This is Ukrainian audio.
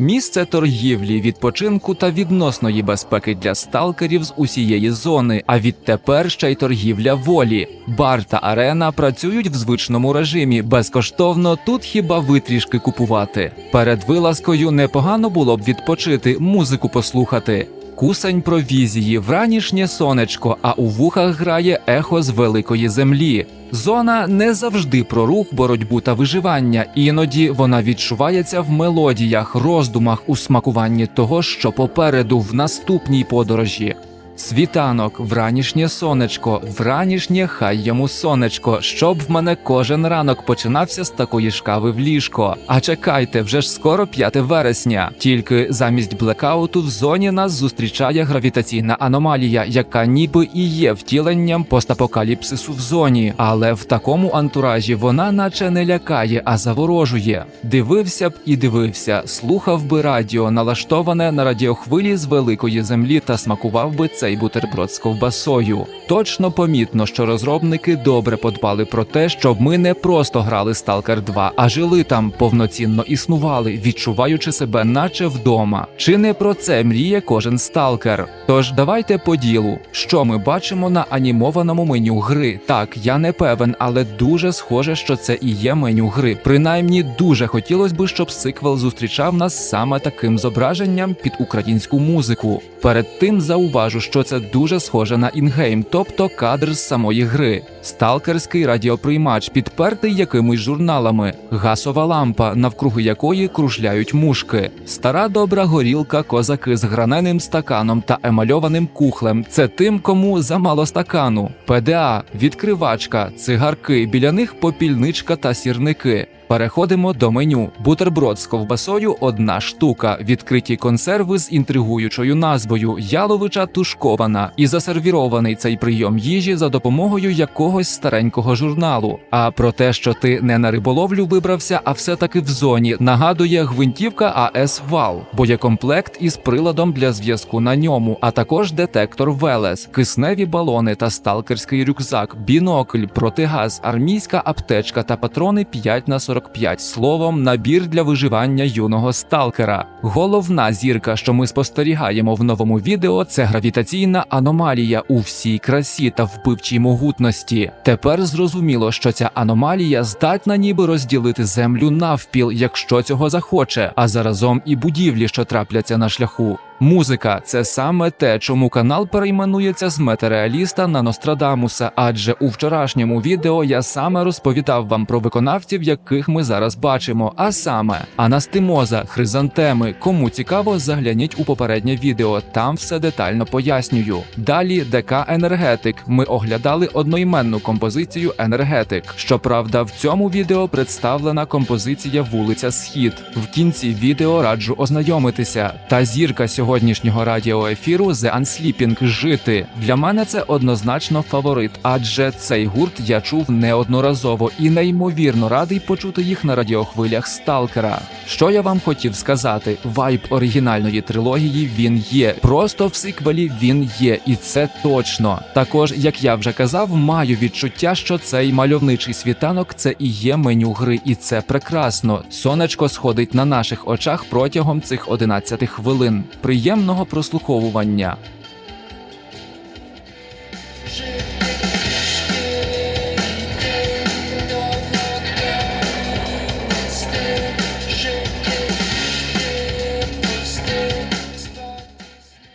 Місце торгівлі, відпочинку та відносної безпеки для сталкерів з усієї зони. А відтепер ще й торгівля волі. Бар та арена працюють в звичному режимі. Безкоштовно тут хіба витрішки купувати. Перед вилазкою непогано було б відпочити, музику послухати. Кусень провізії, вранішнє сонечко, а у вухах грає ехо з великої землі. Зона не завжди про рух, боротьбу та виживання. Іноді вона відчувається в мелодіях, роздумах, у смакуванні того, що попереду в наступній подорожі. Світанок, вранішнє сонечко, вранішнє хай йому сонечко, щоб в мене кожен ранок починався з такої шкави в ліжко. А чекайте, вже ж скоро 5 вересня. Тільки замість блекауту в зоні нас зустрічає гравітаційна аномалія, яка ніби і є втіленням постапокаліпсису в зоні, але в такому антуражі вона наче не лякає, а заворожує. Дивився б і дивився, слухав би радіо, налаштоване на радіохвилі з великої землі та смакував би цей бутерброд з ковбасою. Точно помітно, що розробники добре подбали про те, щоб ми не просто грали Stalker 2, а жили там, повноцінно існували, відчуваючи себе, наче вдома. Чи не про це мріє кожен сталкер? Тож давайте по ділу, що ми бачимо на анімованому меню гри. Так, я не певен, але дуже схоже, що це і є меню гри. Принаймні, дуже хотілося б, щоб сиквел зустрічав нас саме таким зображенням під українську музику. Перед тим зауважу, що це дуже схоже на інгейм, тобто кадр з самої гри. Сталкерський радіоприймач, підпертий якимись журналами, гасова лампа, навкруги якої кружляють мушки, стара добра горілка, козаки з граненим стаканом та емальованим кухлем. Це тим, кому замало стакану. ПДА, відкривачка, цигарки, біля них попільничка та сірники. Переходимо до меню. Бутерброд з ковбасою одна штука, відкриті консерви з інтригуючою назвою Яловича тушкована і засервірований цей прийом їжі за допомогою якогось старенького журналу. А про те, що ти не на риболовлю вибрався, а все-таки в зоні, нагадує гвинтівка АС Вал, боєкомплект із приладом для зв'язку на ньому, а також детектор Велес, кисневі балони та сталкерський рюкзак, бінокль, протигаз, армійська аптечка та патрони 5 на 45. Словом, набір для виживання юного сталкера. Головна зірка, що ми спостерігаємо в новому відео, це гравітаційна аномалія у всій красі та вбивчій могутності. Тепер зрозуміло, що ця аномалія здатна ніби розділити землю навпіл, якщо цього захоче, а заразом і будівлі, що трапляться на шляху. Музика це саме те, чому канал перейменується з метареаліста на Нострадамуса, адже у вчорашньому відео я саме розповідав вам про виконавців, яких ми зараз бачимо. А саме Анастимоза, Хризантеми. Кому цікаво, загляніть у попереднє відео, там все детально пояснюю. Далі ДК Енергетик. Ми оглядали одноіменну композицію Енергетик. Щоправда, в цьому відео представлена композиція Вулиця Схід. В кінці відео раджу ознайомитися. Та зірка сьогоднішнього радіоефіру The Unsleeping жити. Для мене це однозначно фаворит, адже цей гурт я чув неодноразово і неймовірно радий почути їх на радіохвилях Сталкера. Що я вам хотів сказати? Вайб оригінальної трилогії він є. Просто в сиквелі він є, і це точно. Також, як я вже казав, маю відчуття, що цей мальовничий світанок це і є меню гри, і це прекрасно. Сонечко сходить на наших очах протягом цих 11 хвилин. Приємного прослуховування.